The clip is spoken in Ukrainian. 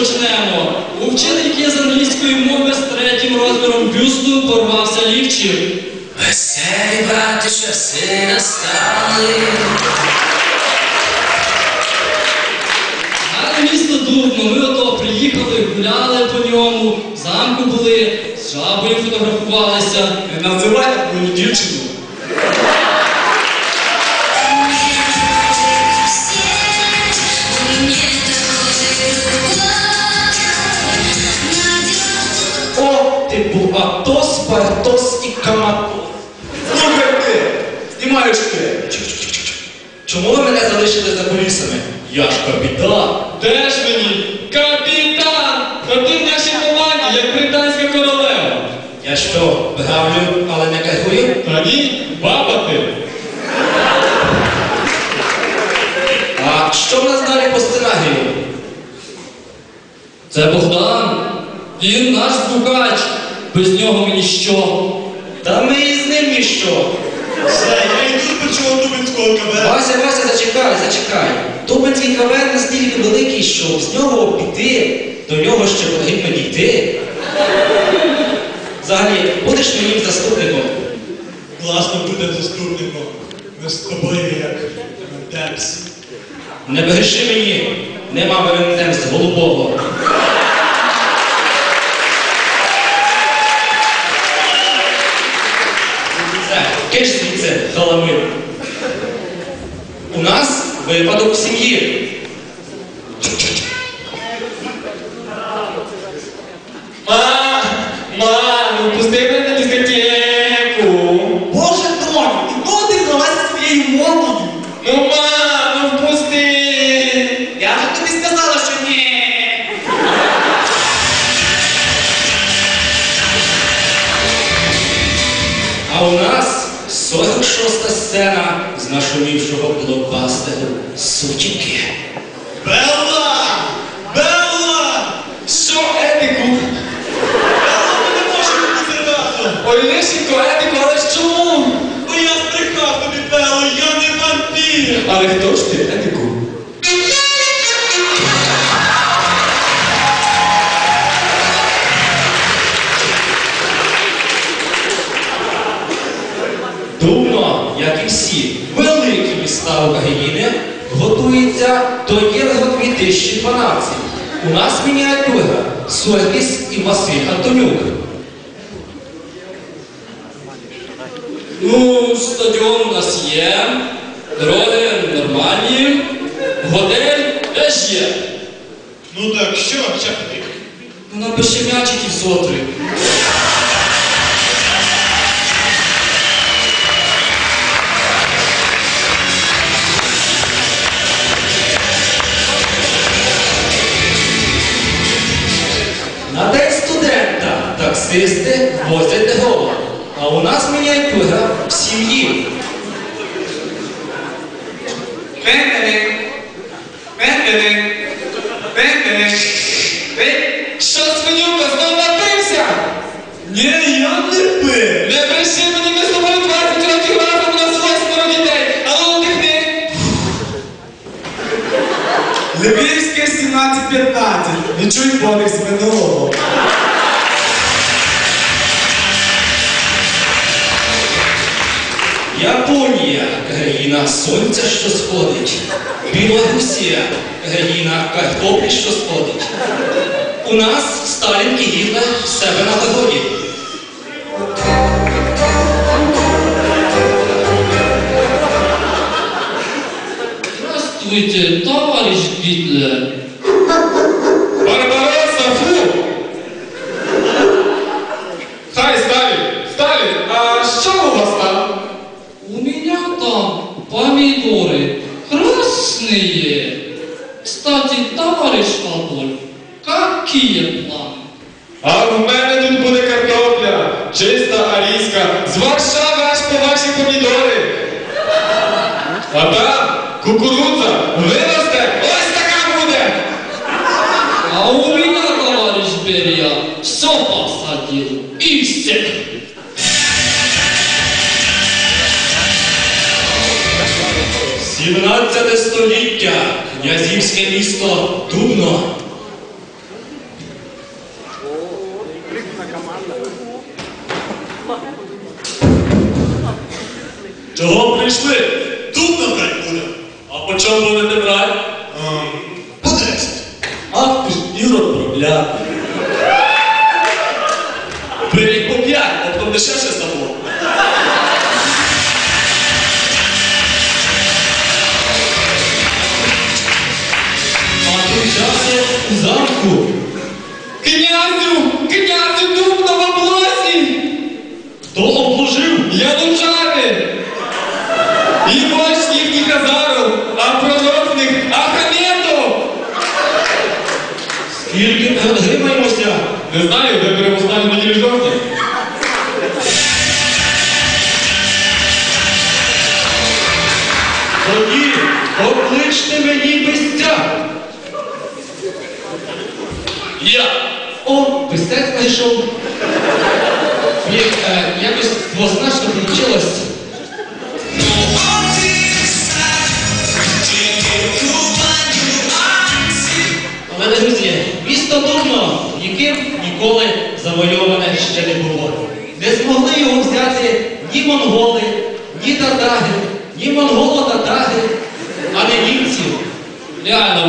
почнемо. У вчительки з англійської мови з третім розміром бюсту порвався лівчик. Веселі брати часи настали. Гарне місто Дубно, ми ото приїхали, гуляли по ньому, в замку були, з жабою фотографувалися. Не називайте мою дівчину. Чому ви мене залишили за кулісами? Я ж капітан. Де ж мені? Капітан! Та ти в нашій команді, як британська королева. Я що, гравлю, але не кайфую? Та ні, баба ти. А що в нас далі по сценарію? Це Богдан. Він наш звукач. Без нього ми ніщо. Та ми і з ним ніщо. Все, я йду почув Дубинського КВ. Вася, Вася, зачекай, зачекай. Дубинський кавер настільки великий, що з нього піти, до нього ще потрібно дійти. Взагалі, будеш моїм заступником. Класно буде заступником. Ми з тобою як Демс. Не бреши мені, нема мене голубого. Все, киш звідси, халамин. У нас випадок в сім'ї. Ма, ма, ну пусти мене на дискотеку. Боже доню, і кого ти взялася своєю мовою? Ну, ма, ну впусти. Я вже тобі сказала, що ні. А у нас 46-та сцена нашумівшого блокбастеру Сутінки. Белла! Белла! Що, етику? Белла, ми не можемо бути разом. Ой, лишенько, етику, але ж чому? Бо я збрехав тобі, Белло, я не вампір. Але хто ж ти, етику? Дубно, як і всі міста України, готується до Євро 2012. У нас мініатюра Соркіс і Василь Антонюк. Ну, стадіон у нас є, дороги нормальні, готель теж є. Ну так, що ще потрібно? Ну, напиши м'ячиків зотри. Таксисти возять дрова. А у нас мініатюра в сім'ї. Що, свинюка, знов напився? Ні, я не пив. Не бреши мені, ми з тобою 20 років разом, у нас восьмеро дітей. А ну, вдихни. Львівське 17-15. Не чуй подих з минулого. Японія країна сонця, що сходить. Білорусія країна картоплі, що сходить. У нас Сталін і Гітлер в себе на вигоді. 17 століття, князівське місто Дубно. Чого прийшли? Тут набрать буде. А по чому будете брати? По 10. Ах ти ж ірод проклятий. Беріть по 5, а потім дешевше стало. У Князю! Князю дубно в обласі! хто обложив? Янучари! І вождь їхніх Казаров, а пророкних Ахаметов! Скільки ми отримаємося? Не знаю, виберемо останню неділю жовтня. Тоді покличте мені Я! О, пистець знайшов. Блін, е, якось двозначно вийшло. Але, друзі, місто Дубно ніким ніколи завойоване ще не було. Не змогли його взяти ні монголи, ні татари, ні монголо-татари, а не німці. Реально,